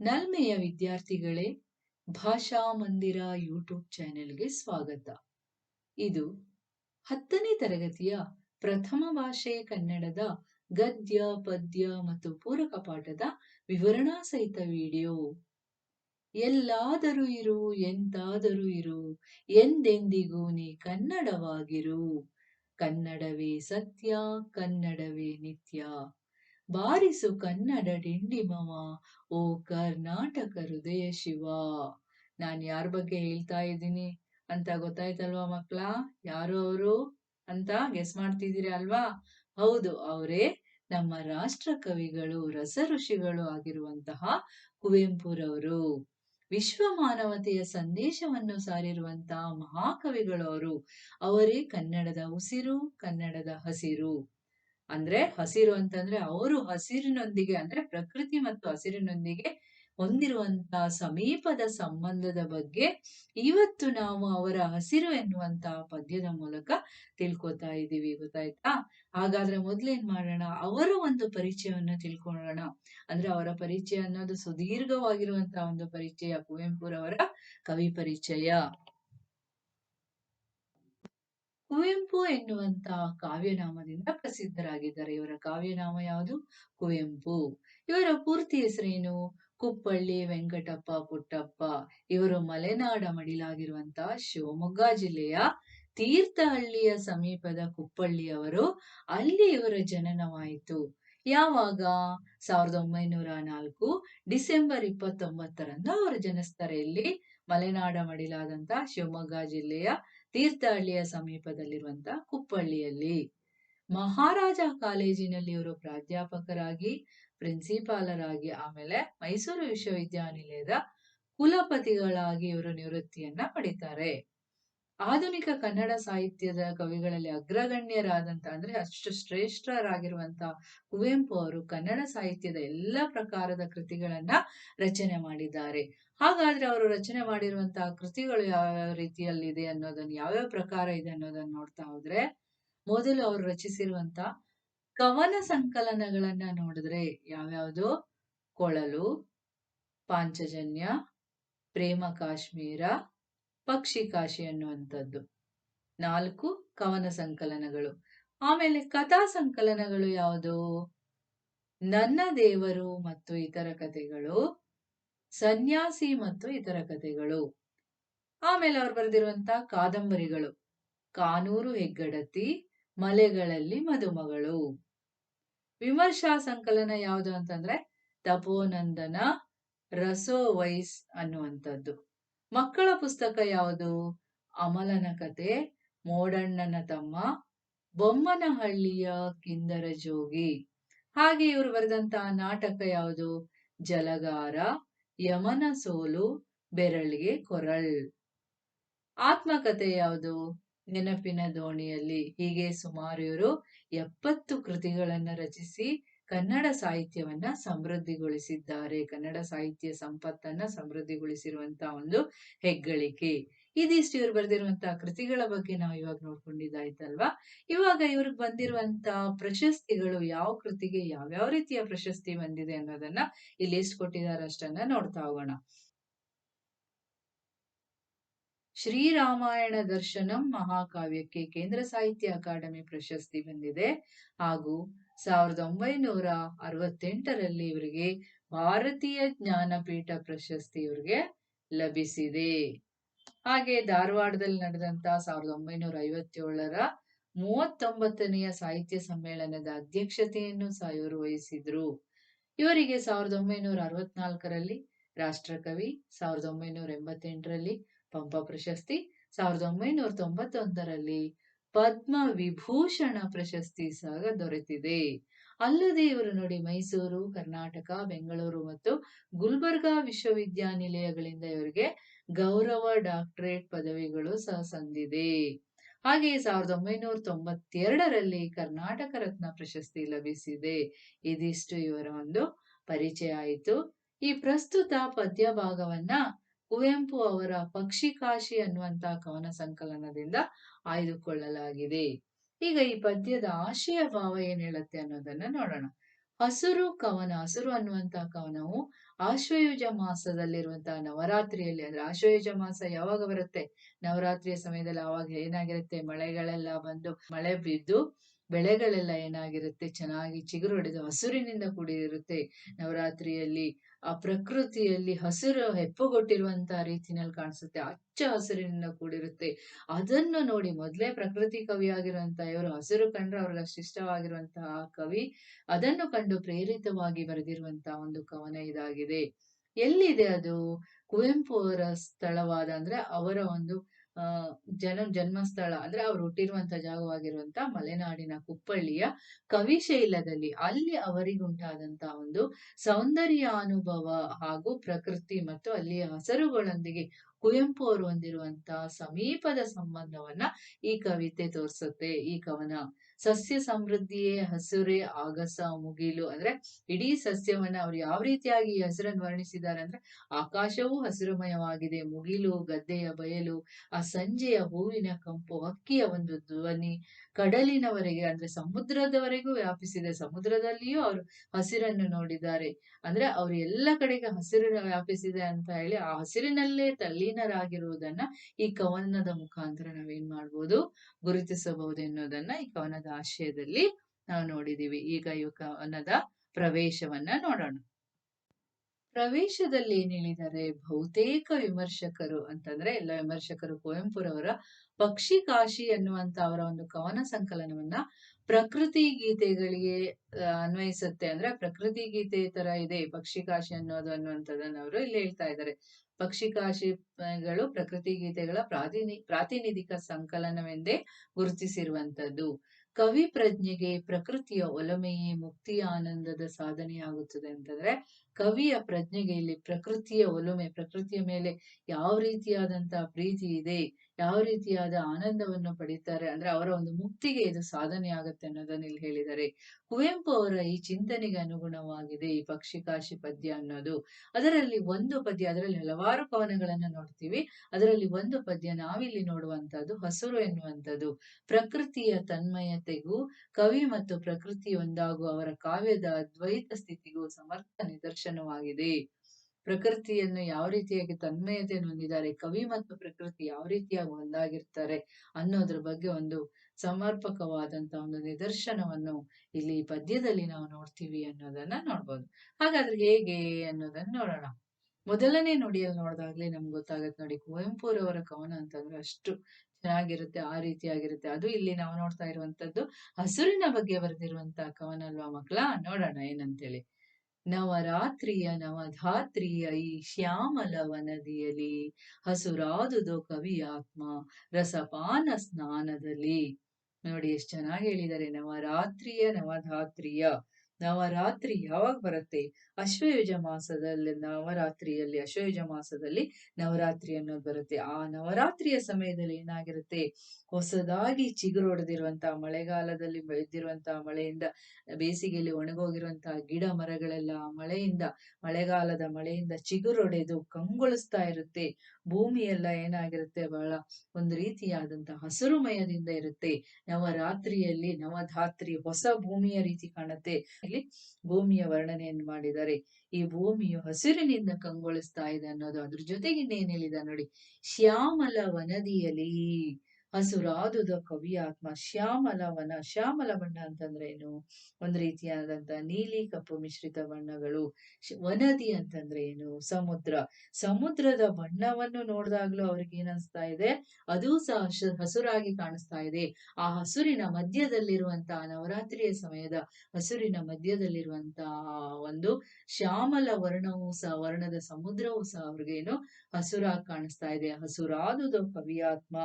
ನಲ್ಮೆಯ ವಿದ್ಯಾರ್ಥಿಗಳೇ, ಭಾಷಾ ಮಂದಿರ ಯೂಟ್ಯೂಬ್ ಚಾನೆಲ್ಗೆ ಸ್ವಾಗತ. ಇದು ಹತ್ತನೇ ತರಗತಿಯ ಪ್ರಥಮ ಭಾಷೆ ಕನ್ನಡದ ಗದ್ಯ, ಪದ್ಯ ಮತ್ತು ಪೂರಕ ಪಾಠದ ವಿವರಣಾ ಸಹಿತ ವಿಡಿಯೋ. ಎಲ್ಲಾದರೂ ಇರು, ಎಂತಾದರೂ ಇರು, ಎಂದೆಂದಿಗೂ ನೀ ಕನ್ನಡವಾಗಿರು. ಕನ್ನಡವೇ ಸತ್ಯ, ಕನ್ನಡವೇ ನಿತ್ಯ. ಬಾರಿಸು ಕನ್ನಡ ಡಿಂಡಿಮವ ಓ ಕರ್ನಾಟಕ ಹೃದಯ ಶಿವ. ನಾನ್ ಯಾರ ಬಗ್ಗೆ ಹೇಳ್ತಾ ಇದ್ದೀನಿ ಅಂತ ಗೊತ್ತಾಯ್ತಲ್ವಾ ಮಕ್ಳ? ಯಾರು ಅವರು ಅಂತ ಗೆಸ್ ಮಾಡ್ತಿದ್ದೀರಿ ಅಲ್ವಾ? ಹೌದು, ಅವರೇ ನಮ್ಮ ರಾಷ್ಟ್ರ ಕವಿಗಳು ರಸ ಋಷಿಗಳು ಆಗಿರುವಂತಹ ಕುವೆಂಪುರವರು. ವಿಶ್ವ ಮಾನವತೆಯ ಸಂದೇಶವನ್ನು ಸಾರಿರುವಂತಹ ಮಹಾಕವಿಗಳು ಅವರು ಅವರೇ ಕನ್ನಡದ ಉಸಿರು, ಕನ್ನಡದ ಹಸಿರು. ಅಂದ್ರೆ ಹಸಿರು ಅಂತಂದ್ರೆ ಅವರು ಹಸಿರಿನೊಂದಿಗೆ ಅಂದ್ರೆ ಪ್ರಕೃತಿ ಮತ್ತು ಹಸಿರಿನೊಂದಿಗೆ ಹೊಂದಿರುವಂತಹ ಸಮೀಪದ ಸಂಬಂಧದ ಬಗ್ಗೆ ಇವತ್ತು ನಾವು ಅವರ ಹಸಿರು ಎನ್ನುವಂತಹ ಪದ್ಯದ ಮೂಲಕ ತಿಳ್ಕೊತಾ ಇದ್ದೀವಿ, ಗೊತ್ತಾಯ್ತಾ? ಹಾಗಾದ್ರೆ ಮೊದ್ಲೇನ್ ಮಾಡೋಣ? ಅವರ ಒಂದು ಪರಿಚಯವನ್ನು ತಿಳ್ಕೊಳ್ಳೋಣ. ಅಂದ್ರೆ ಅವರ ಪರಿಚಯ ಅನ್ನೋದು ಸುದೀರ್ಘವಾಗಿರುವಂತಹ ಒಂದು ಪರಿಚಯ, ಕುವೆಂಪುರವರ ಕವಿ ಪರಿಚಯ. ಕುವೆಂಪು ಎನ್ನುವಂತಹ ಕಾವ್ಯನಾಮದಿಂದ ಪ್ರಸಿದ್ಧರಾಗಿದ್ದಾರೆ. ಇವರ ಕಾವ್ಯನಾಮ ಯಾವುದು? ಕುವೆಂಪು. ಇವರ ಪೂರ್ತಿ ಹೆಸರೇನು? ಕುಪ್ಪಳ್ಳಿ, ವೆಂಕಟಪ್ಪ, ಪುಟ್ಟಪ್ಪ. ಇವರು ಮಲೆನಾಡ ಮಡಿಲಾಗಿರುವಂತಹ ಶಿವಮೊಗ್ಗ ಜಿಲ್ಲೆಯ ತೀರ್ಥಹಳ್ಳಿಯ ಸಮೀಪದ ಕುಪ್ಪಳ್ಳಿಯವರು ಅಲ್ಲಿ ಇವರ ಜನನವಾಯಿತು. ಯಾವಾಗ? ಸಾವಿರದ ಒಂಬೈನೂರ ನಾಲ್ಕು ಡಿಸೆಂಬರ್ ಇಪ್ಪತ್ತೊಂಬತ್ತರಂದು ಅವರು ಜನಿಸ್ತಾರೆ ಇಲ್ಲಿ ಮಲೆನಾಡ ಮಡಿಲಾದಂತ ಶಿವಮೊಗ್ಗ ಜಿಲ್ಲೆಯ ತೀರ್ಥಹಳ್ಳಿಯ ಸಮೀಪದಲ್ಲಿರುವಂತಹ ಕುಪ್ಪಳ್ಳಿಯಲ್ಲಿ. ಮಹಾರಾಜ ಕಾಲೇಜಿನಲ್ಲಿ ಇವರು ಪ್ರಾಧ್ಯಾಪಕರಾಗಿ, ಪ್ರಿನ್ಸಿಪಾಲರಾಗಿ, ಆಮೇಲೆ ಮೈಸೂರು ವಿಶ್ವವಿದ್ಯಾನಿಲಯದ ಕುಲಪತಿಗಳಾಗಿ ಇವರು ನಿವೃತ್ತಿಯನ್ನ ಪಡಿತಾರೆ. ಆಧುನಿಕ ಕನ್ನಡ ಸಾಹಿತ್ಯದ ಕವಿಗಳಲ್ಲಿ ಅಗ್ರಗಣ್ಯರಾದಂತ ಅಂದ್ರೆ ಅಷ್ಟು ಶ್ರೇಷ್ಠರಾಗಿರುವಂತ ಕುವೆಂಪು ಅವರು ಕನ್ನಡ ಸಾಹಿತ್ಯದ ಎಲ್ಲ ಪ್ರಕಾರದ ಕೃತಿಗಳನ್ನ ರಚನೆ ಮಾಡಿದ್ದಾರೆ. ಹಾಗಾದ್ರೆ ಅವರು ರಚನೆ ಮಾಡಿರುವಂತ ಕೃತಿಗಳು ಯಾವ್ಯಾವ ರೀತಿಯಲ್ಲಿದೆ ಅನ್ನೋದನ್ನ ಯಾವ್ಯಾವ ಪ್ರಕಾರ ಇದೆ ಅನ್ನೋದನ್ನ ನೋಡ್ತಾ ಹೋದ್ರೆ, ಮೊದಲು ಅವರು ರಚಿಸಿರುವಂತ ಕವನ ಸಂಕಲನಗಳನ್ನ ನೋಡಿದ್ರೆ ಯಾವ್ಯಾವುದು? ಕೊಳಲು, ಪಾಂಚಜನ್ಯ, ಪ್ರೇಮ ಕಾಶ್ಮೀರ ಪಕ್ಷಿ ಕಾಶಿ ಅನ್ನುವಂಥದ್ದು. ನಾಲ್ಕು ಕವನ ಸಂಕಲನಗಳು. ಆಮೇಲೆ ಕಥಾ ಸಂಕಲನಗಳು ಯಾವುದು? ನನ್ನ ದೇವರು ಮತ್ತು ಇತರ ಕಥೆಗಳು, ಸನ್ಯಾಸಿ ಮತ್ತು ಇತರ ಕಥೆಗಳು. ಆಮೇಲೆ ಅವ್ರು ಬರೆದಿರುವಂತಹ ಕಾದಂಬರಿಗಳು. ಕಾನೂರು ಹೆಗ್ಗಡತಿ, ಮಲೆಗಳಲ್ಲಿ ಮದುಮಗಳು. ವಿಮರ್ಶಾ ಸಂಕಲನ ಯಾವುದು ಅಂತಂದ್ರೆ, ತಪೋನಂದನ ರಸೋ ವೈಸ್ ಅನ್ನುವಂಥದ್ದು. ಮಕ್ಕಳ ಪುಸ್ತಕ ಯಾವುದು? ಅಮಲನ ಕತೆ, ಮೋಡಣ್ಣನ ತಮ್ಮ, ಬೊಮ್ಮನಹಳ್ಳಿಯ ಕಿಂದರ ಜೋಗಿ. ಹಾಗೆ ಇವರು ಬರೆದಂತಹ ನಾಟಕ ಯಾವುದು? ಜಲಗಾರ, ಯಮನ ಸೋಲು, ಬೆರಳಿಗೆ ಕೊರಳ್. ಆತ್ಮಕಥೆ ಯಾವುದು? ನೆನಪಿನ ದೋಣಿಯಲ್ಲಿ ಹೀಗೆ ಸುಮಾರು ಇವರು ಎಪ್ಪತ್ತು ಕೃತಿಗಳನ್ನ ರಚಿಸಿ ಕನ್ನಡ ಸಾಹಿತ್ಯವನ್ನ ಸಮೃದ್ಧಿಗೊಳಿಸಿದ್ದಾರೆ. ಕನ್ನಡ ಸಾಹಿತ್ಯ ಸಂಪತ್ತನ್ನ ಸಮೃದ್ಧಿಗೊಳಿಸಿರುವಂತಹ ಒಂದು ಹೆಗ್ಗಳಿಕೆ. ಇದಿಷ್ಟು ಇವ್ರು ಬರೆದಿರುವಂತಹ ಕೃತಿಗಳ ಬಗ್ಗೆ ನಾವು ಇವಾಗ ನೋಡ್ಕೊಂಡಿದ್ದಾಯ್ತಲ್ವಾ? ಇವಾಗ ಇವ್ರಿಗೆ ಬಂದಿರುವಂತ ಪ್ರಶಸ್ತಿಗಳು ಯಾವ ಕೃತಿಗೆ ಯಾವ್ಯಾವ ರೀತಿಯ ಪ್ರಶಸ್ತಿ ಬಂದಿದೆ ಅನ್ನೋದನ್ನ ಇಲ್ಲಿ ಎಷ್ಟು ಕೊಟ್ಟಿದ್ದಾರೆ ಅಷ್ಟನ್ನ ನೋಡ್ತಾ ಹೋಗೋಣ. ಶ್ರೀರಾಮಾಯಣ ದರ್ಶನಂ ಮಹಾಕಾವ್ಯಕ್ಕೆ ಕೇಂದ್ರ ಸಾಹಿತ್ಯ ಅಕಾಡೆಮಿ ಪ್ರಶಸ್ತಿ ಬಂದಿದೆ. ಹಾಗೂ ಸಾವಿರದ ಒಂಬೈನೂರ ಅರವತ್ತೆಂಟರಲ್ಲಿ ಇವರಿಗೆ ಭಾರತೀಯ ಜ್ಞಾನಪೀಠ ಪ್ರಶಸ್ತಿ ಇವರಿಗೆ ಲಭಿಸಿದೆ. ಹಾಗೆ ಧಾರವಾಡದಲ್ಲಿ ನಡೆದಂತ ಸಾವಿರದ ಒಂಬೈನೂರ ಐವತ್ತೇಳರ ಮೂವತ್ತೊಂಬತ್ತನೆಯ ಸಾಹಿತ್ಯ ಸಮ್ಮೇಳನದ ಅಧ್ಯಕ್ಷತೆಯನ್ನು ಸಹ ಇವರು ವಹಿಸಿದ್ರು. ಇವರಿಗೆ ಸಾವಿರದ ಒಂಬೈನೂರ ಅರವತ್ನಾಲ್ಕರಲ್ಲಿ ರಾಷ್ಟ್ರಕವಿ, ಸಾವಿರದ ಒಂಬೈನೂರ ಎಂಬತ್ತೆಂಟರಲ್ಲಿ ಪಂಪ ಪ್ರಶಸ್ತಿ ಸಾವಿರದ ಒಂಬೈನೂರ ತೊಂಬತ್ತೊಂದರಲ್ಲಿ ಪದ್ಮ ವಿಭೂಷಣ ಪ್ರಶಸ್ತಿ ಸಹ ದೊರೆತಿದೆ. ಅಲ್ಲದೆ ಇವರು ನೋಡಿ ಮೈಸೂರು, ಕರ್ನಾಟಕ, ಬೆಂಗಳೂರು ಮತ್ತು ಗುಲ್ಬರ್ಗಾ ವಿಶ್ವವಿದ್ಯಾನಿಲಯಗಳಿಂದ ಇವರಿಗೆ ಗೌರವ ಡಾಕ್ಟರೇಟ್ ಪದವಿಗಳು ಸಹ ಸಂದಿದೆ. ಹಾಗೆ ಸಾವಿರದ ಒಂಬೈನೂರ ತೊಂಬತ್ತೆರಡರಲ್ಲಿ ಕರ್ನಾಟಕ ರತ್ನ ಪ್ರಶಸ್ತಿ ಲಭಿಸಿದೆ. ಇದಿಷ್ಟು ಇವರ ಒಂದು ಪರಿಚಯ ಆಯಿತು. ಈ ಪ್ರಸ್ತುತ ಪದ್ಯ ಭಾಗವನ್ನ ಕುವೆಂಪು ಅವರ ಪಕ್ಷಿ ಕಾಶಿ ಅನ್ನುವಂತಹ ಕವನ ಸಂಕಲನದಿಂದ ಆಯ್ದುಕೊಳ್ಳಲಾಗಿದೆ. ಈಗ ಈ ಪದ್ಯದ ಆಶಯ ಭಾವ ಏನ್ ಹೇಳುತ್ತೆ ಅನ್ನೋದನ್ನ ನೋಡೋಣ. ಹಸುರು ಕವನ, ಹಸುರು ಅನ್ನುವಂತಹ ಕವನವು ಆಶ್ವಯುಜ ಮಾಸದಲ್ಲಿರುವಂತಹ ನವರಾತ್ರಿಯಲ್ಲಿ, ಅಂದ್ರೆ ಆಶ್ವಯುಜ ಮಾಸ ಯಾವಾಗ ಬರುತ್ತೆ? ನವರಾತ್ರಿಯ ಸಮಯದಲ್ಲಿ ಆವಾಗ ಏನಾಗಿರುತ್ತೆ? ಮಳೆಗಳೆಲ್ಲ ಬಂದು ಮಳೆ ಬಿದ್ದು ಬೆಳೆಗಳೆಲ್ಲ ಏನಾಗಿರುತ್ತೆ? ಚೆನ್ನಾಗಿ ಚಿಗುರು ಹೊಡೆದು ಹಸುರಿನಿಂದ ಕೂಡಿರುತ್ತೆ ನವರಾತ್ರಿಯಲ್ಲಿ. ಆ ಪ್ರಕೃತಿಯಲ್ಲಿ ಹಸಿರು ಹೆಪ್ಪುಗೊಟ್ಟಿರುವಂತಹ ರೀತಿನಲ್ಲಿ ಕಾಣಿಸುತ್ತೆ. ಹಚ್ಚ ಹಸಿರಿನಿಂದ ಕೂಡಿರುತ್ತೆ. ಅದನ್ನು ನೋಡಿ ಮೊದಲೇ ಪ್ರಕೃತಿ ಕವಿ ಆಗಿರುವಂತಹ ಇವರು ಹಸಿರು ಕಂಡ್ರೆ ಅವ್ರಿಗೆ ಇಷ್ಟವಾಗಿರುವಂತಹ ಕವಿ, ಅದನ್ನು ಕಂಡು ಪ್ರೇರಿತವಾಗಿ ಬರೆದಿರುವಂತಹ ಒಂದು ಕವನ ಇದಾಗಿದೆ. ಎಲ್ಲಿದೆ ಅದು? ಕುವೆಂಪು ಅವರ ಸ್ಥಳವಾದ ಅಂದ್ರೆ ಅವರ ಒಂದು ಜನ, ಜನ್ಮಸ್ಥಳ, ಅಂದ್ರೆ ಅವ್ರು ಹುಟ್ಟಿರುವಂತ ಜಾಗವಾಗಿರುವಂತ ಮಲೆನಾಡಿನ ಕುಪ್ಪಳ್ಳಿಯ ಕವಿಶೈಲದಲ್ಲಿ ಅಲ್ಲಿ ಅವರಿಗುಂಟಾದಂತ ಒಂದು ಸೌಂದರ್ಯ ಅನುಭವ ಹಾಗೂ ಪ್ರಕೃತಿ ಮತ್ತು ಅಲ್ಲಿಯ ಹಸರುಗಳೊಂದಿಗೆ ಕುವೆಂಪು ಅವರು ಹೊಂದಿರುವಂತಹ ಸಮೀಪದ ಸಂಬಂಧವನ್ನ ಈ ಕವಿತೆ ತೋರಿಸುತ್ತೆ. ಈ ಕವನ ಸಸ್ಯ ಸಮೃದ್ಧಿಯೇ ಹಸುರೇ, ಆಗಸ, ಮುಗಿಲು ಅಂದ್ರೆ ಇಡೀ ಸಸ್ಯವನ್ನ ಅವ್ರು ಯಾವ ರೀತಿಯಾಗಿ ಈ ಹಸಿರನ್ನು ವರ್ಣಿಸಿದ್ದಾರೆ ಅಂದ್ರೆ ಆಕಾಶವೂ ಹಸಿರುಮಯವಾಗಿದೆ. ಮುಗಿಲು, ಗದ್ದೆಯ ಬಯಲು, ಆ ಸಂಜೆಯ ಹೂವಿನ ಕಂಪು, ಹಕ್ಕಿಯ ಒಂದು ಧ್ವನಿ, ಕಡಲಿನವರೆಗೆ ಅಂದ್ರೆ ಸಮುದ್ರದವರೆಗೂ ವ್ಯಾಪಿಸಿದೆ. ಸಮುದ್ರದಲ್ಲಿಯೂ ಅವರು ಹಸಿರನ್ನು ನೋಡಿದ್ದಾರೆ. ಅಂದ್ರೆ ಅವ್ರು ಎಲ್ಲ ಕಡೆಗೆ ಹಸಿರು ವ್ಯಾಪಿಸಿದೆ ಅಂತ ಹೇಳಿ ಆ ಹಸಿರಿನಲ್ಲೇ ತಲ್ಲೀನರಾಗಿರುವುದನ್ನ ಈ ಕವನದ ಮುಖಾಂತರ ನಾವೇನ್ ಮಾಡ್ಬೋದು ಗುರುತಿಸಬಹುದು ಎನ್ನುವುದನ್ನ ಈ ಕವನದ ಆಶಯದಲ್ಲಿ ನಾವು ನೋಡಿದೀವಿ. ಈಗ ಈ ಕವನದ ಪ್ರವೇಶವನ್ನ ನೋಡೋಣ. ಪ್ರವೇಶದಲ್ಲಿ ಏನ್ ಹೇಳಿದ್ದಾರೆ ಬಹುತೇಕ ವಿಮರ್ಶಕರು ಅಂತಂದ್ರೆ ಎಲ್ಲ ವಿಮರ್ಶಕರು ಕುವೆಂಪುರವರ ಪಕ್ಷಿ ಕಾಶಿ ಅನ್ನುವಂತ ಅವರ ಒಂದು ಕವನ ಸಂಕಲನವನ್ನ ಪ್ರಕೃತಿ ಗೀತೆಗಳಿಗೆ ಅನ್ವಯಿಸುತ್ತೆ ಅಂದ್ರೆ ಪ್ರಕೃತಿ ಗೀತೆ ತರ ಇದೆ, ಪಕ್ಷಿ ಕಾಶಿ ಅನ್ನೋದು ಅನ್ನುವಂಥದ್ದನ್ನ ಅವರು ಇಲ್ಲಿ ಹೇಳ್ತಾ ಇದ್ದಾರೆ. ಪಕ್ಷಿ ಕಾಶಿಗಳು ಪ್ರಕೃತಿ ಗೀತೆಗಳ ಪ್ರಾತಿನಿ, ಪ್ರಾತಿನಿಧಿಕ ಸಂಕಲನವೆಂದೇ ಗುರುತಿಸಿರುವಂತದ್ದು ಕವಿ ಪ್ರಜ್ಞೆಗೆ ಪ್ರಕೃತಿಯ ಒಲಮೆಯೇ ಮುಕ್ತಿಯ ಆನಂದದ ಸಾಧನೆಯಾಗುತ್ತದೆ ಅಂತಂದ್ರೆ ಕವಿಯ ಪ್ರಜ್ಞೆಗೆ ಇಲ್ಲಿ ಪ್ರಕೃತಿಯ ಒಲುಮೆ, ಪ್ರಕೃತಿಯ ಮೇಲೆ ಯಾವ ರೀತಿಯಾದಂತಹ ಪ್ರೀತಿ ಇದೆ, ಯಾವ ರೀತಿಯಾದ ಆನಂದವನ್ನು ಪಡೀತಾರೆ ಅಂದ್ರೆ ಅವರ ಒಂದು ಮುಕ್ತಿಗೆ ಇದು ಸಾಧನೆ ಆಗುತ್ತೆ ಅನ್ನೋದನ್ನ ಇಲ್ಲಿ ಹೇಳಿದ್ದಾರೆ. ಕುವೆಂಪು ಅವರ ಈ ಚಿಂತನೆಗೆ ಅನುಗುಣವಾಗಿದೆ ಈ ಪಕ್ಷಿಕಾಶಿ ಪದ್ಯ ಅನ್ನೋದು. ಅದರಲ್ಲಿ ಒಂದು ಪದ್ಯ, ಅದರಲ್ಲಿ ಹಲವಾರು ಕವನಗಳನ್ನ ನೋಡ್ತೀವಿ. ಅದರಲ್ಲಿ ಒಂದು ಪದ್ಯ ನಾವಿಲ್ಲಿ ನೋಡುವಂತಹದ್ದು ಹಸುರು ಎನ್ನುವಂಥದ್ದು. ಪ್ರಕೃತಿಯ ತನ್ಮಯತೆಗೂ ಕವಿ ಮತ್ತು ಪ್ರಕೃತಿ ಒಂದಾಗುವ ಅವರ ಕಾವ್ಯದ ಅದ್ವೈತ ಸ್ಥಿತಿಗೂ ಸಮರ್ಥ ನಿದರ್ಶನವಾಗಿದೆ ಪ್ರಕೃತಿಯನ್ನು ಯಾವ ರೀತಿಯಾಗಿ ತನ್ಮಯತೆ ಹೊಂದಿದ್ದಾರೆ, ಕವಿ ಮತ್ತು ಪ್ರಕೃತಿ ಯಾವ ರೀತಿಯಾಗಿ ಒಂದಾಗಿರ್ತಾರೆ ಅನ್ನೋದ್ರ ಬಗ್ಗೆ ಒಂದು ಸಮರ್ಪಕವಾದಂತ ಒಂದು ನಿದರ್ಶನವನ್ನು ಇಲ್ಲಿ ಪದ್ಯದಲ್ಲಿ ನಾವು ನೋಡ್ತೀವಿ ಅನ್ನೋದನ್ನ ನೋಡ್ಬೋದು. ಹಾಗಾದ್ರೆ ಹೇಗೆ ಅನ್ನೋದನ್ನ ನೋಡೋಣ. ಮೊದಲನೇ ನುಡಿಯಲ್ಲಿ ನೋಡಿದಾಗ್ಲೇ ನಮ್ಗೆ ಗೊತ್ತಾಗತ್ತೆ ನೋಡಿ, ಕುವೆಂಪುರವರ ಕವನ ಅಂತಂದ್ರೆ ಅಷ್ಟು ಚೆನ್ನಾಗಿರುತ್ತೆ, ಆ ರೀತಿಯಾಗಿರುತ್ತೆ. ಅದು ಇಲ್ಲಿ ನಾವು ನೋಡ್ತಾ ಇರುವಂತದ್ದು ಹಸುರಿನ ಬಗ್ಗೆ ಬರೆದಿರುವಂತಹ ಕವನ ಅಲ್ವಾ ಮಕ್ಳ ನೋಡೋಣ ಏನಂತೇಳಿ. ನವರಾತ್ರಿಯ ನವಧಾತ್ರಿಯ ಈ ಶ್ಯಾಮಲ ವನದಿಯಲಿ ಹಸುರಾದುದು ಕವಿಯಾತ್ಮ ರಸಪಾನ ಸ್ನಾನದಲ್ಲಿ. ನೋಡಿ, ಎಷ್ಟು ಚೆನ್ನಾಗಿ ಹೇಳಿದ್ದಾರೆ. ನವರಾತ್ರಿಯ ನವಧಾತ್ರಿಯ ನವರಾತ್ರಿ ಯಾವಾಗ ಬರುತ್ತೆ? ಅಶ್ವಯುಜ ಮಾಸದಲ್ಲಿ, ನವರಾತ್ರಿಯಲ್ಲಿ, ಅಶ್ವಯುಜ ಮಾಸದಲ್ಲಿ ನವರಾತ್ರಿ ಅನ್ನೋದು ಬರುತ್ತೆ. ಆ ನವರಾತ್ರಿಯ ಸಮಯದಲ್ಲಿ ಏನಾಗಿರುತ್ತೆ? ಹೊಸದಾಗಿ ಚಿಗುರೊಡೆದಿರುವಂತಹ ಮಳೆಗಾಲದಲ್ಲಿ ಬೆಳೆದಿರುವಂತಹ ಮಳೆಯಿಂದ, ಬೇಸಿಗೆಯಲ್ಲಿ ಒಣಗೋಗಿರುವಂತಹ ಗಿಡ ಮರಗಳೆಲ್ಲ ಮಳೆಯಿಂದ, ಮಳೆಗಾಲದ ಮಳೆಯಿಂದ ಚಿಗುರೊಡೆದು ಕಂಗೊಳಿಸ್ತಾ ಇರುತ್ತೆ. ಭೂಮಿ ಎಲ್ಲ ಏನಾಗಿರುತ್ತೆ ಬಹಳ ಒಂದು ರೀತಿಯಾದಂತಹ ಹಸಿರುಮಯದಿಂದ ಇರುತ್ತೆ. ನವರಾತ್ರಿಯಲ್ಲಿ ನವಧಾತ್ರಿ ಹೊಸ ಭೂಮಿಯ ರೀತಿ ಕಾಣುತ್ತೆ. ಭೂಮಿಯ ವರ್ಣನೆಯನ್ನು ಮಾಡಿದ್ದಾರೆ. ಈ ಭೂಮಿಯು ಹಸಿರಿನಿಂದ ಕಂಗೊಳಿಸ್ತಾ ಇದೆ ಅನ್ನೋದು ಅದ್ರ ಜೊತೆಗೆ ಇನ್ನೇನ್ ಹೇಳಿದ ನೋಡಿ? ಶ್ಯಾಮಲ ವನದಿಯಲಿ ಹಸುರಾದುದ ಕವಿಯಾತ್ಮ ಶ್ಯಾಮಲ ವನ, ಶ್ಯಾಮಲ ಬಣ್ಣ ಅಂತಂದ್ರೆ ಏನು? ಒಂದ್ ರೀತಿಯಾದಂತ ನೀಲಿ ಕಪ್ಪು ಮಿಶ್ರಿತ ಬಣ್ಣಗಳು. ವನದಿ ಅಂತಂದ್ರೆ ಏನು? ಸಮುದ್ರ. ಸಮುದ್ರದ ಬಣ್ಣವನ್ನು ನೋಡಿದಾಗ್ಲೂ ಅವ್ರಿಗೆ ಏನನ್ಸ್ತಾ ಇದೆ? ಅದು ಸಹ ಹಸು- ಹಸುರಾಗಿ ಕಾಣಿಸ್ತಾ ಇದೆ. ಆ ಹಸುರಿನ ಮಧ್ಯದಲ್ಲಿರುವಂತಹ ನವರಾತ್ರಿಯ ಸಮಯದ ಹಸುರಿನ ಮಧ್ಯದಲ್ಲಿರುವಂತಹ ಒಂದು ಶ್ಯಾಮಲ ವರ್ಣವೂ ಸಹ, ವರ್ಣದ ಸಮುದ್ರವೂ ಸಹ ಅವ್ರಿಗೇನು ಹಸುರಾಗಿ ಕಾಣಿಸ್ತಾ ಇದೆ. ಹಸುರಾದುದು ಕವಿಯಾತ್ಮ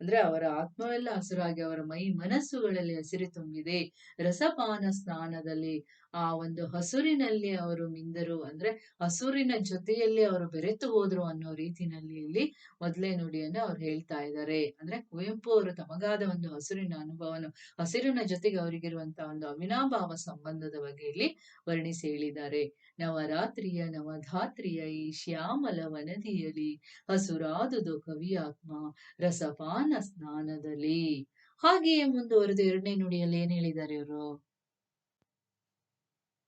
ಅಂದ್ರೆ ಅವರ ಆತ್ಮವೆಲ್ಲ ಹಸುರಾಗಿ ಅವರ ಮೈ ಮನಸ್ಸುಗಳಲ್ಲಿ ಹಸಿರು ತುಂಬಿದೆ. ರಸಪಾನ ಸ್ನಾನದಲ್ಲಿ ಆ ಒಂದು ಹಸುರಿನಲ್ಲಿ ಅವರು ಮಿಂದರು ಅಂದ್ರೆ ಹಸುರಿನ ಜೊತೆಯಲ್ಲಿ ಅವರು ಬೆರೆತು ಹೋದ್ರು ಅನ್ನೋ ರೀತಿನಲ್ಲಿ ಇಲ್ಲಿ ಮೊದಲೇ ನುಡಿಯನ್ನು ಅವ್ರು ಹೇಳ್ತಾ ಇದ್ದಾರೆ. ಅಂದ್ರೆ ಕುವೆಂಪು ಅವರು ತಮಗಾದ ಒಂದು ಹಸುರಿನ ಅನುಭವನು ಹಸಿರಿನ ಜೊತೆಗೆ ಅವರಿಗಿರುವಂತಹ ಒಂದು ಅವಿನಾಭಾವ ಸಂಬಂಧದ ಬಗ್ಗೆ ಇಲ್ಲಿ ವರ್ಣಿಸಿ ಹೇಳಿದ್ದಾರೆ. ನವರಾತ್ರಿಯ ನವಧಾತ್ರಿಯ ಈ ಶ್ಯಾಮಲ ವನದಿಯಲಿ, ಹಸುರಾದುದು ಕವಿಯಾತ್ಮ ರಸಪಾನ ಸ್ನಾನದಲ್ಲಿ. ಹಾಗೆಯೇ ಮುಂದುವರೆದು ಎರಡನೇ ನುಡಿಯಲ್ಲಿ ಏನ್ ಹೇಳಿದ್ದಾರೆ ಇವರು?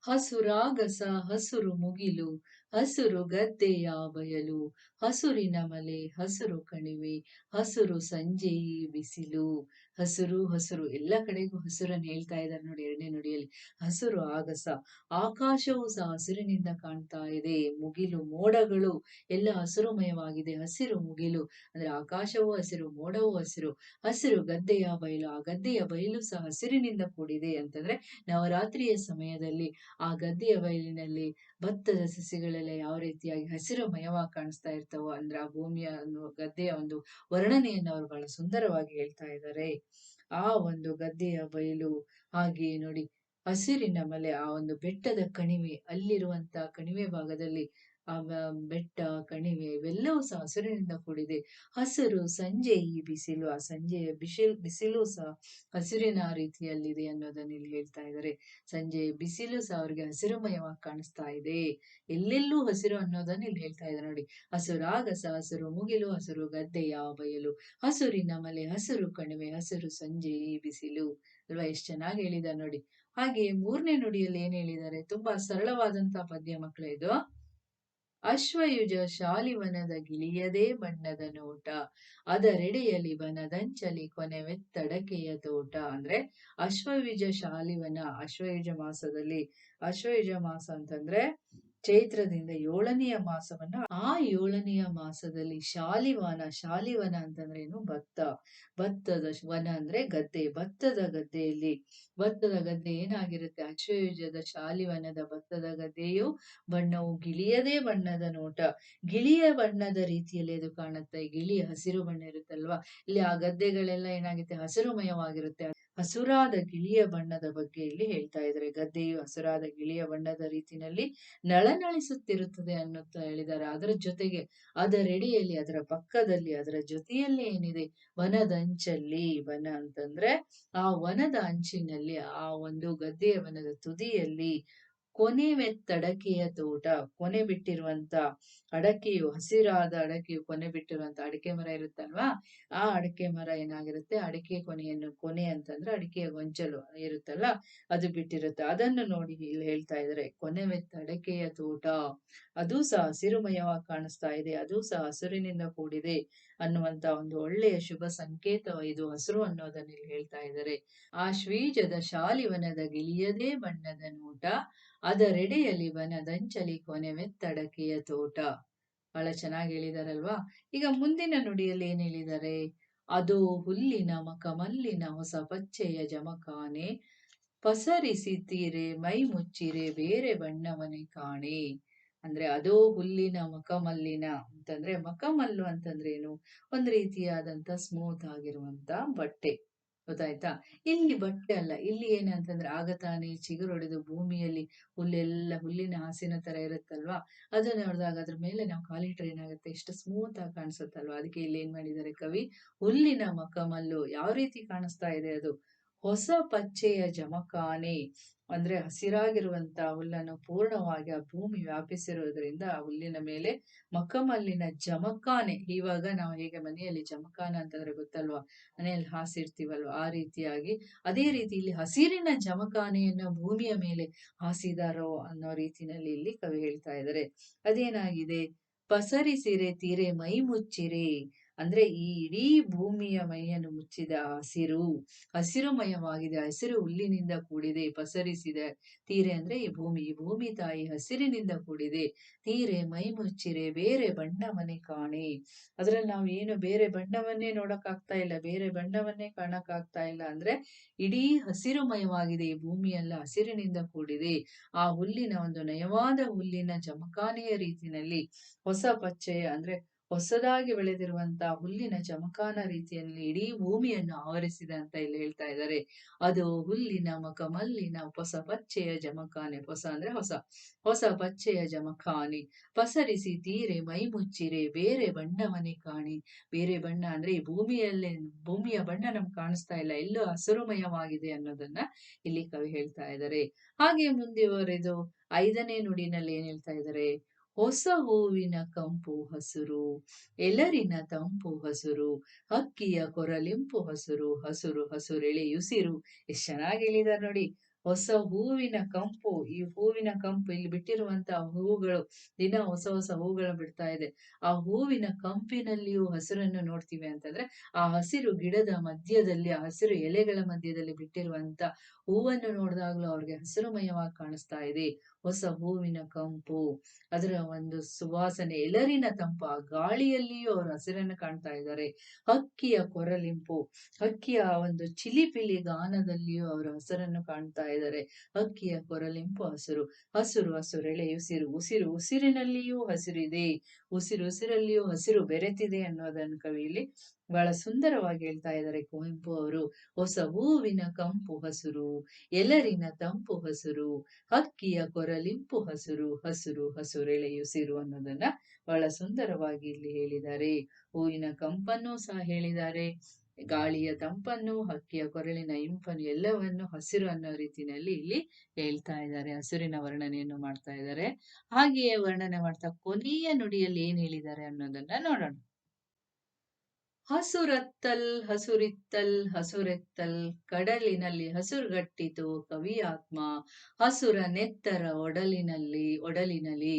ಹಸುರಾಗಸ ಹಸುರು ಮುಗಿಲು. ಹಸುರು ಗದ್ದೆಯ ಬಯಲು ಹಸುರಿನ ಮಲೆ ಹಸುರು ಕಣಿವೆ, ಹಸುರು ಸಂಜೆಯಿ ಬಿಸಿಲು. ಹಸುರು ಹಸುರು ಎಲ್ಲ ಕಡೆಗೂ ಹಸುರನ್ನು ಹೇಳ್ತಾ ಇದ್ದಾರೆ ನೋಡಿ ಎರಡನೇ ನುಡಿಯಲ್ಲಿ. ಹಸುರು ಆಗಸ. ಆಕಾಶವು ಸಹ ಹಸುರಿನಿಂದ ಕಾಣ್ತಾ ಇದೆ. ಮುಗಿಲು ಮೋಡಗಳು ಎಲ್ಲ ಹಸುರುಮಯವಾಗಿದೆ. ಹಸಿರು ಮುಗಿಲು ಅಂದ್ರೆ ಆಕಾಶವೂ ಹಸಿರು, ಮೋಡವೂ ಹಸಿರು. ಹಸಿರು ಗದ್ದೆಯ ಬಯಲು ಆ ಗದ್ದೆಯ ಬಯಲು ಸಹ ಹಸಿರಿನಿಂದ ಕೂಡಿದೆ ಅಂತಂದ್ರೆ ನವರಾತ್ರಿಯ ಸಮಯದಲ್ಲಿ ಆ ಗದ್ದೆಯ ಬಯಲಿನಲ್ಲಿ ಭತ್ತದ ಸಸಿಗಳೆಲ್ಲ ಯಾವ ರೀತಿಯಾಗಿ ಹಸಿರುಮಯವಾಗಿ ಕಾಣಿಸ್ತಾ ಇರ್ತವೋ ಅಂದ್ರೆ ಆ ಭೂಮಿಯ ಗದ್ದೆಯ ಒಂದು ವರ್ಣನೆಯನ್ನು ಅವರು ಬಹಳ ಸುಂದರವಾಗಿ ಹೇಳ್ತಾ ಇದ್ದಾರೆ ಆ ಒಂದು ಗದ್ದೆಯ ಬಯಲು ಹಾಗೆ ನೋಡಿ ಹಸಿರಿನ ಮಲೆ, ಆ ಒಂದು ಬೆಟ್ಟದ ಕಣಿವೆ ಅಲ್ಲಿರುವಂತ ಕಣಿವೆ ಭಾಗದಲ್ಲಿ ಬೆಟ್ಟ, ಕಣಿವೆ ಇವೆಲ್ಲವೂ ಸಹ ಹಸಿರಿನಿಂದ ಕೂಡಿದೆ. ಹಸಿರು ಸಂಜೆ ಈ ಬಿಸಿಲು, ಆ ಸಂಜೆಯ ಬಿಸಿಲು ಬಿಸಿಲು ಸಹ ಹಸಿರಿನ ರೀತಿಯಲ್ಲಿದೆ ಅನ್ನೋದನ್ನ ಇಲ್ಲಿ ಹೇಳ್ತಾ ಇದ್ದಾರೆ. ಸಂಜೆ ಬಿಸಿಲು ಸಹ ಅವ್ರಿಗೆ ಹಸಿರುಮಯವಾಗಿ ಕಾಣಿಸ್ತಾ ಇದೆ. ಎಲ್ಲೆಲ್ಲೂ ಹಸಿರು ಅನ್ನೋದನ್ನ ಇಲ್ಲಿ ಹೇಳ್ತಾ ಇದ್ದಾರೆ ನೋಡಿ. ಹಸುರಾಗಸ ಹಸಿರು ಮುಗಿಲು, ಹಸಿರು ಗದ್ದೆಯ ಬಯಲು. ಹಸುರಿನ ಮಲೆ, ಹಸಿರು ಕಣಿವೆ, ಹಸಿರು ಸಂಜೆ ಈ ಬಿಸಿಲು. ಅಲ್ವಾ? ಎಷ್ಟು ಚೆನ್ನಾಗಿ ಹೇಳಿದ ನೋಡಿ. ಹಾಗೆ ಮೂರನೇ ನುಡಿಯಲ್ಲಿ ಏನ್ ಹೇಳಿದ್ದಾರೆ? ತುಂಬಾ ಸರಳವಾದಂತಹ ಪದ್ಯ ಮಕ್ಕಳೇ ಇದು. ಅಶ್ವಯುಜ ಶಾಲಿವನದ ಗಿಳಿಯದೇ ಬಣ್ಣದ ನೋಟ, ಅದರೆಡೆಯಲ್ಲಿ ವನದಂಚಲಿ ಕೊನೆವೆತ್ತಡಕೆಯ ತೋಟ. ಅಂದ್ರೆ ಅಶ್ವಯುಜ ಶಾಲಿವನ ಅಶ್ವಯುಜ ಮಾಸದಲ್ಲಿ, ಅಶ್ವಯುಜ ಮಾಸ ಅಂತಂದ್ರೆ ಚೈತ್ರದಿಂದ ಏಳನೆಯ ಮಾಸವನ್ನ ಆ ಏಳನೆಯ ಮಾಸದಲ್ಲಿ ಶಾಲಿವನ ಶಾಲಿವನ ಅಂತಂದ್ರೆ ಏನು? ಭತ್ತ. ಭತ್ತದ ವನ ಅಂದ್ರೆ ಗದ್ದೆ. ಭತ್ತದ ಗದ್ದೆಯಲ್ಲಿ, ಭತ್ತದ ಗದ್ದೆ ಏನಾಗಿರುತ್ತೆ? ಅಶ್ವಯುಜದ ಶಾಲಿವನದ ಭತ್ತದ ಗದ್ದೆಯು ಬಣ್ಣವು ಗಿಳಿಯದೇ ಬಣ್ಣದ ನೋಟ. ಗಿಳಿಯ ಬಣ್ಣದ ರೀತಿಯಲ್ಲಿ ಅದು ಕಾಣುತ್ತೆ. ಗಿಳಿ ಹಸಿರು ಬಣ್ಣ ಇರುತ್ತಲ್ವಾ? ಇಲ್ಲಿ ಆ ಗದ್ದೆಗಳೆಲ್ಲ ಏನಾಗುತ್ತೆ? ಹಸಿರುಮಯವಾಗಿರುತ್ತೆ. ಹಸುರಾದ ಗಿಳಿಯ ಬಣ್ಣದ ಬಗ್ಗೆ ಇಲ್ಲಿ ಹೇಳ್ತಾ ಇದ್ದಾರೆ. ಗದ್ದೆಯು ಹಸುರಾದ ಗಿಳಿಯ ಬಣ್ಣದ ರೀತಿನಲ್ಲಿ ನಳನಳಿಸುತ್ತಿರುತ್ತದೆ ಅನ್ನುತ್ತಾ ಹೇಳಿದ್ದಾರೆ. ಅದರ ಜೊತೆಗೆ ಅದರಡಿಯಲ್ಲಿ, ಅದರ ಪಕ್ಕದಲ್ಲಿ, ಅದರ ಜೊತೆಯಲ್ಲಿ ಏನಿದೆ? ವನದಂಚಲ್ಲಿ ವನ ಅಂತಂದ್ರೆ ಆ ವನದ ಅಂಚಿನಲ್ಲಿ, ಆ ಒಂದು ಗದ್ದೆಯ ವನದ ತುದಿಯಲ್ಲಿ ಕೊನೆವೆತ್ತಡಕೆಯ ತೋಟ, ಕೊನೆ ಬಿಟ್ಟಿರುವಂತ ಅಡಕೆಯು, ಹಸಿರಾದ ಅಡಕೆಯು ಕೊನೆ ಬಿಟ್ಟಿರುವಂತ ಅಡಿಕೆ ಮರ ಇರುತ್ತಲ್ವಾ? ಆ ಅಡಕೆ ಮರ ಏನಾಗಿರುತ್ತೆ? ಅಡಿಕೆ ಕೊನೆಯನ್ನು, ಕೊನೆ ಅಂತಂದ್ರೆ ಅಡಿಕೆಯ ಗೊಂಚಲು ಇರುತ್ತಲ್ಲ, ಅದು ಬಿಟ್ಟಿರುತ್ತೆ. ಅದನ್ನು ನೋಡಿ ಇಲ್ಲಿ ಹೇಳ್ತಾ ಇದ್ದಾರೆ ಕೊನೆವೆತ್ತ ಅಡಕೆಯ ತೋಟ. ಅದು ಸಹ ಹಸಿರುಮಯವಾಗಿ ಕಾಣಿಸ್ತಾ ಇದೆ, ಅದು ಸಹ ಹಸಿರಿನಿಂದ ಕೂಡಿದೆ ಅನ್ನುವಂತ ಒಂದು ಒಳ್ಳೆಯ ಶುಭ ಸಂಕೇತ ಇದು, ಹಸಿರು ಅನ್ನೋದನ್ನ ಇಲ್ಲಿ ಹೇಳ್ತಾ ಇದ್ದಾರೆ. ಆ ಶ್ವೀಜದ ಶಾಲಿವನದ ಗಿಳಿಯದೇ ಬಣ್ಣದ ನೋಟ ಅದರೆಡೆಯಲ್ಲಿ ವನದಂಚಲಿ ಕೊನೆವೆತ್ತಡಕೆಯ ತೋಟ. ಬಹಳ ಚೆನ್ನಾಗಿ ಹೇಳಿದಾರಲ್ವಾ? ಈಗ ಮುಂದಿನ ನುಡಿಯಲ್ಲಿ ಏನ್ ಹೇಳಿದ್ದಾರೆ ಅದು ಹುಲ್ಲಿನ ಮಕಮಲ್ಲಿನ ಹೊಸ ಪಚ್ಚೆಯ ಜಮಖಾನೆ. ಪಸರಿಸಿ ತೀರೆ ಮೈ ಮುಚ್ಚಿರೆ, ಬೇರೆ ಬಣ್ಣವನೇ ಕಾಣೆ. ಅಂದ್ರೆ ಅದೋ ಹುಲ್ಲಿನ ಮಕಮಲ್ಲಿನ ಅಂತಂದ್ರೆ ಮಕಮಲ್ಲು ಅಂತಂದ್ರೆ ಏನು ಒಂದ್ ರೀತಿಯಾದಂತ ಸ್ಮೂತ್ ಆಗಿರುವಂತ ಬಟ್ಟೆ. ಗೊತ್ತಾಯ್ತಾ? ಇಲ್ಲಿ ಬಟ್ಟೆ ಅಲ್ಲ, ಇಲ್ಲಿ ಏನಂತಂದ್ರೆ ಆಗ ತಾನೇ ಚಿಗುರೊಡೆದು ಭೂಮಿಯಲ್ಲಿ ಹುಲ್ಲೆಲ್ಲ ಹುಲ್ಲಿನ ಹಾಸಿನ ತರ ಇರುತ್ತಲ್ವಾ? ಅದನ್ನ ನೋಡಿದಾಗ ಅದ್ರ ಮೇಲೆ ನಾವು ಕಾಲಿಟ್ರೆ ಏನಾಗುತ್ತೆ ಎಷ್ಟು ಸ್ಮೂತ್ ಆಗಿ ಕಾಣಿಸುತ್ತಲ್ವಾ? ಅದಕ್ಕೆ ಇಲ್ಲಿ ಏನ್ ಮಾಡಿದ್ದಾರೆ ಕವಿ? ಹುಲ್ಲಿನ ಮಕಮಲ್ಲು, ಯಾವ ರೀತಿ ಕಾಣಿಸ್ತಾ ಇದೆ ಅದು? ಹೊಸ ಪಚ್ಚೆಯ ಜಮಖಾನೆ ಅಂದ್ರೆ ಹಸಿರಾಗಿರುವಂತ ಹುಲ್ಲನ್ನು ಪೂರ್ಣವಾಗಿ ಆ ಭೂಮಿ ವ್ಯಾಪಿಸಿರುವುದರಿಂದ ಆ ಹುಲ್ಲಿನ ಮೇಲೆ ಮಕ್ಕಮಲ್ಲಿನ ಜಮಖಾನೆ. ಇವಾಗ ನಾವು ಹೇಗೆ ಮನೆಯಲ್ಲಿ ಜಮಖಾನ ಅಂತಂದ್ರೆ ಗೊತ್ತಲ್ವಾ? ಮನೆಯಲ್ಲಿ ಹಾಸಿರ್ತೀವಲ್ವ? ಆ ರೀತಿಯಾಗಿ ಅದೇ ರೀತಿ ಇಲ್ಲಿ ಹಸಿರಿನ ಜಮಖಾನೆಯನ್ನು ಭೂಮಿಯ ಮೇಲೆ ಹಾಸಿದಾರೋ ಅನ್ನೋ ರೀತಿನಲ್ಲಿ ಇಲ್ಲಿ ಕವಿ ಹೇಳ್ತಾ ಇದ್ದಾರೆ. ಅದೇನಾಗಿದೆ? ಪಸರಿಸಿರೆ ತೀರೆ ಮೈ ಮುಚ್ಚಿರೆ. ಅಂದ್ರೆ ಈ ಇಡೀ ಭೂಮಿಯ ಮೈಯನ್ನು ಮುಚ್ಚಿದ ಹಸಿರು, ಹಸಿರುಮಯವಾಗಿದೆ, ಹಸಿರು ಹುಲ್ಲಿನಿಂದ ಕೂಡಿದೆ, ಪಸರಿಸಿದೆ ತೀರೆ ಅಂದ್ರೆ ಈ ಭೂಮಿ ಈ ಭೂಮಿ ತಾಯಿ ಹಸಿರಿನಿಂದ ಕೂಡಿದೆ. ತೀರೆ ಮೈ ಮುಚ್ಚಿರೆ, ಬೇರೆ ಬಣ್ಣವನ್ನೇ ಕಾಣೆ. ಅದ್ರಲ್ಲಿ ನಾವು ಏನು ಬೇರೆ ಬಣ್ಣವನ್ನೇ ನೋಡಕ್ಕಾಗ್ತಾ ಇಲ್ಲ, ಬೇರೆ ಬಣ್ಣವನ್ನೇ ಕಾಣಕ್ ಆಗ್ತಾ ಇಲ್ಲ ಅಂದ್ರೆ ಇಡೀ ಹಸಿರುಮಯವಾಗಿದೆ, ಈ ಭೂಮಿಯೆಲ್ಲ ಹಸಿರಿನಿಂದ ಕೂಡಿದೆ. ಆ ಹುಲ್ಲಿನ ಒಂದು ನಯವಾದ ಹುಲ್ಲಿನ ಜಮಖಾನೆಯ ರೀತಿನಲ್ಲಿ ಹೊಸ ಪಚ್ಚೆಯ ಅಂದ್ರೆ ಹೊಸದಾಗಿ ಬೆಳೆದಿರುವಂತಹ ಹುಲ್ಲಿನ ಚಮಕಾನ ರೀತಿಯಲ್ಲಿ ಇಡೀ ಭೂಮಿಯನ್ನು ಆವರಿಸಿದೆ ಅಂತ ಇಲ್ಲಿ ಹೇಳ್ತಾ ಇದ್ದಾರೆ. ಅದು ಹುಲ್ಲಿನ ಮಕಮಲ್ಲಿನ ಹೊಸ ಪಚ್ಚೆಯ ಜಮಖಾನೆ. ಹೊಸ ಅಂದ್ರೆ ಹೊಸ. ಹೊಸ ಪಚ್ಚೆಯ ಜಮಖಾನೆ. ಪಸರಿಸಿ ತೀರೆ, ಮೈ ಮುಚ್ಚಿರೆ, ಬೇರೆ ಬಣ್ಣವನೆ ಕಾಣಿ. ಬೇರೆ ಬಣ್ಣ ಅಂದ್ರೆ ಈ ಭೂಮಿಯಲ್ಲೇ, ಭೂಮಿಯ ಬಣ್ಣ ನಮ್ಗೆ ಕಾಣಿಸ್ತಾ ಇಲ್ಲ. ಎಲ್ಲೂ ಹಸಿರುಮಯವಾಗಿದೆ ಅನ್ನೋದನ್ನ ಇಲ್ಲಿ ಕವಿ ಹೇಳ್ತಾ ಇದ್ದಾರೆ. ಹಾಗೆ ಮುಂದುವರೆದು ಐದನೇ ನುಡಿನಲ್ಲಿ ಏನ್ ಹೇಳ್ತಾ ಇದ್ದಾರೆ? ಹೊಸ ಹೂವಿನ ಕಂಪು ಹಸುರು ಎಲರಿನ ತಂಪು ಹಸುರು, ಹಕ್ಕಿಯ ಕೊರಲಿಂಪು ಹಸುರು ಹಸುರು ಹಸುರೆಳೆಯುಸಿರು ಎಷ್ಟು ಚೆನ್ನಾಗಿ ಹೇಳಿದಾರೆ ನೋಡಿ. ಹೊಸ ಹೂವಿನ ಕಂಪು, ಈ ಹೂವಿನ ಕಂಪು ಇಲ್ಲಿ ಬಿಟ್ಟಿರುವಂತಹ ಹೂವುಗಳು, ದಿನ ಹೊಸ ಹೊಸ ಹೂಗಳು ಬಿಡ್ತಾ ಇದೆ. ಆ ಹೂವಿನ ಕಂಪಿನಲ್ಲಿಯೂ ಹಸಿರನ್ನು ನೋಡ್ತೀವಿ ಅಂತಂದ್ರೆ, ಆ ಹಸಿರು ಗಿಡದ ಮಧ್ಯದಲ್ಲಿ, ಆ ಹಸಿರು ಎಲೆಗಳ ಮಧ್ಯದಲ್ಲಿ ಬಿಟ್ಟಿರುವಂತ ಹೂವನ್ನು ನೋಡಿದಾಗಲೂ ಅವ್ರಿಗೆ ಹಸಿರುಮಯವಾಗಿ ಕಾಣಿಸ್ತಾ ಇದೆ. ಹೊಸ ಹೂವಿನ ಕಂಪು. ಅದರ ಒಂದು ಸುವಾಸನೆ. ಎಲರಿನ ತಂಪ. ಗಾಳಿಯಲ್ಲಿಯೂ ಅವರು ಹಸಿರನ್ನು ಕಾಣ್ತಾ ಇದ್ದಾರೆ. ಹಕ್ಕಿಯ ಕೊರಲಿಂಪು. ಹಕ್ಕಿಯ ಒಂದು ಚಿಲಿಪಿಲಿ ಗಾನದಲ್ಲಿಯೂ ಅವರು ಹಸಿರನ್ನು ಕಾಣ್ತಾ ಇದ್ದಾರೆ. ಹಕ್ಕಿಯ ಕೊರಲಿಂಪು ಹಸಿರು. ಹಸಿರು ಹಸುರೆಳೆ ಉಸಿರು. ಉಸಿರು ಉಸಿರಿನಲ್ಲಿಯೂ ಹಸಿರಿದೆ. ಉಸಿರು ಉಸಿರಲ್ಲಿಯೂ ಹಸಿರು ಬೆರೆತಿದೆ ಅನ್ನೋದನ್ನು ಕವಿಯಲ್ಲಿ ಬಹಳ ಸುಂದರವಾಗಿ ಹೇಳ್ತಾ ಇದ್ದಾರೆ ಕುವೆಂಪು ಅವರು. ಹೊಸ ಹೂವಿನ ಕಂಪು ಹಸುರು ಎಲರಿನ ತಂಪು ಹಸುರು, ಹಕ್ಕಿಯ ಕೊರಲಿಂಪು ಹಸುರು ಹಸುರು ಹಸುರೆಳೆಯುಸಿರು ಅನ್ನೋದನ್ನ ಬಹಳ ಸುಂದರವಾಗಿ ಇಲ್ಲಿ ಹೇಳಿದ್ದಾರೆ. ಹೂವಿನ ಕಂಪನ್ನು ಸಹ ಹೇಳಿದ್ದಾರೆ. ಗಾಳಿಯ ತಂಪನ್ನು, ಹಕ್ಕಿಯ ಕೊರಳಿನ ಇಂಪನ್ನು, ಎಲ್ಲವನ್ನು ಹಸಿರು ಅನ್ನೋ ರೀತಿಯಲ್ಲಿ ಇಲ್ಲಿ ಹೇಳ್ತಾ ಇದ್ದಾರೆ, ಹಸಿರಿನ ವರ್ಣನೆಯನ್ನು ಮಾಡ್ತಾ ಇದ್ದಾರೆ. ಹಾಗೆಯೇ ವರ್ಣನೆ ಮಾಡ್ತಾ ಕೊನೆಯ ನುಡಿಯಲ್ಲಿ ಏನ್ ಹೇಳಿದ್ದಾರೆ ಅನ್ನೋದನ್ನ ನೋಡೋಣ. ಹಸುರತ್ತಲ್ ಹಸುರಿತ್ತಲ್ ಹಸುರೆತ್ತಲ್ ಕಡಲಿನಲ್ಲಿ ಹಸುರುಗಟ್ಟಿತು ಕವಿಯಾತ್ಮ. ಹಸುರ ನೆತ್ತರ ಒಡಲಿನಲ್ಲಿ ಒಡಲಿನಲ್ಲಿ.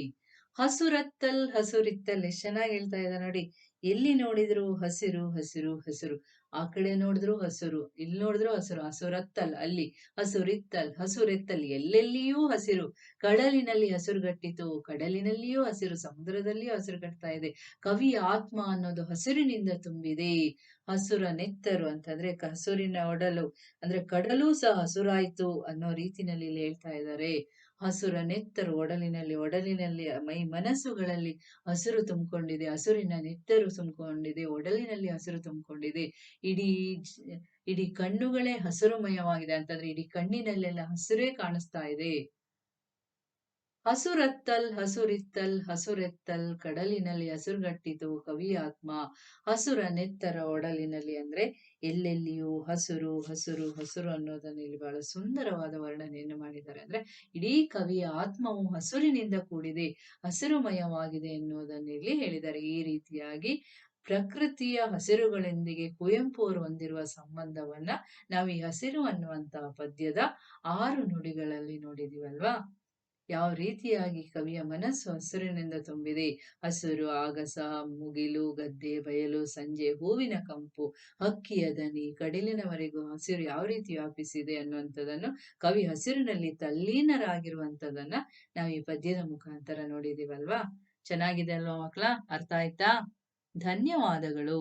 ಹಸುರತ್ತಲ್ ಹಸುರಿತ್ತಲ್ ಎಷ್ಟ್ ಚೆನ್ನಾಗಿ ಹೇಳ್ತಾ ಇದ್ದ ನೋಡಿ. ಎಲ್ಲಿ ನೋಡಿದ್ರು ಹಸಿರು ಹಸಿರು ಹಸಿರು. ಆ ಕಡೆ ನೋಡಿದ್ರು ಹಸಿರು, ಇಲ್ಲಿ ನೋಡಿದ್ರು ಹಸಿರು. ಹಸುರತ್ತಲ್, ಅಲ್ಲಿ. ಹಸುರಿತ್ತಲ್, ಹಸುರೆತ್ತಲ್. ಎಲ್ಲೆಲ್ಲಿಯೂ ಹಸಿರು. ಕಡಲಿನಲ್ಲಿ ಹಸಿರುಗಟ್ಟಿತು ಕಡಲಿನಲ್ಲಿಯೂ ಹಸಿರು, ಸಮುದ್ರದಲ್ಲಿಯೂ ಹಸಿರು ಕಟ್ತಾ ಇದೆ. ಕವಿ ಆತ್ಮ ಅನ್ನೋದು ಹಸಿರಿನಿಂದ ತುಂಬಿದೆ. ಹಸುರ ನೆತ್ತರು ಅಂತಂದ್ರೆ ಹಸುರಿನ ಒಡಲು. ಅಂದ್ರೆ ಕಡಲು ಸಹ ಹಸುರಾಯ್ತು ಅನ್ನೋ ರೀತಿನಲ್ಲಿ ಇಲ್ಲಿ ಹೇಳ್ತಾ ಇದ್ದಾರೆ. ಹಸುರ ನೆತ್ತರು ಒಡಲಿನಲ್ಲಿ ಒಡಲಿನಲ್ಲಿ, ಮೈ ಮನಸ್ಸುಗಳಲ್ಲಿ ಹಸುರು ತುಂಬಿಕೊಂಡಿದೆ, ಹಸುರಿನ ನೆತ್ತರು ತುಂಬಿಕೊಂಡಿದೆ, ಒಡಲಿನಲ್ಲಿ ಹಸುರು ತುಂಬಿಕೊಂಡಿದೆ. ಇಡೀ ಇಡೀ ಕಣ್ಣುಗಳೇ ಹಸಿರುಮಯವಾಗಿದೆ ಅಂತಂದ್ರೆ ಇಡೀ ಕಣ್ಣಿನಲ್ಲೆಲ್ಲ ಹಸಿರೇ ಕಾಣಿಸ್ತಾ ಇದೆ. ಹಸುರತ್ತಲ್ ಹಸುರಿತ್ತಲ್ ಹಸುರೆತ್ತಲ್ ಕಡಲಿನಲ್ಲಿ ಹಸುರುಗಟ್ಟಿತು ಕವಿಯಾತ್ಮ. ಹಸುರ ನೆತ್ತರ ಒಡಲಿನಲ್ಲಿ ಅಂದ್ರೆ ಎಲ್ಲೆಲ್ಲಿಯೂ ಹಸುರು ಹಸುರು ಹಸುರು ಅನ್ನೋದನ್ನ ಇಲ್ಲಿ ಬಹಳ ಸುಂದರವಾದ ವರ್ಣನೆಯನ್ನು ಮಾಡಿದ್ದಾರೆ. ಅಂದ್ರೆ ಇಡೀ ಕವಿಯ ಆತ್ಮವು ಹಸುರಿನಿಂದ ಕೂಡಿದೆ, ಹಸಿರುಮಯವಾಗಿದೆ ಎನ್ನುವುದನ್ನು ಇಲ್ಲಿ ಹೇಳಿದ್ದಾರೆ. ಈ ರೀತಿಯಾಗಿ ಪ್ರಕೃತಿಯ ಹಸಿರುಗಳೊಂದಿಗೆ ಕುವೆಂಪು ಅವರು ಹೊಂದಿರುವ ಸಂಬಂಧವನ್ನ ನಾವು ಈ ಹಸಿರು ಅನ್ನುವಂತಹ ಪದ್ಯದ ಆರು ನುಡಿಗಳಲ್ಲಿ ನೋಡಿದೀವಲ್ವಾ? ಯಾವ ರೀತಿಯಾಗಿ ಕವಿಯ ಮನಸ್ಸು ಹಸಿರಿನಿಂದ ತುಂಬಿದೆ? ಹಸುರು ಆಗಸ, ಮುಗಿಲು, ಗದ್ದೆ, ಬಯಲು, ಸಂಜೆ, ಹೂವಿನ ಕಂಪು ಹಕ್ಕಿಯ ದನಿ ಕಡಲಿನವರೆಗೂ ಹಸಿರು ಯಾವ ರೀತಿ ವ್ಯಾಪಿಸಿದೆ ಅನ್ನುವಂಥದ್ದನ್ನು ಕವಿ ಹಸಿರಿನಲ್ಲಿ ತಲ್ಲೀನರಾಗಿರುವಂಥದ್ದನ್ನ ನಾವು ಈ ಪದ್ಯದ ಮುಖಾಂತರ ನೋಡಿದೀವಲ್ವಾ? ಚೆನ್ನಾಗಿದೆ ಅಲ್ವಾ ಮಕ್ಕಳ ಅರ್ಥ ಆಯ್ತಾ? ಧನ್ಯವಾದಗಳು.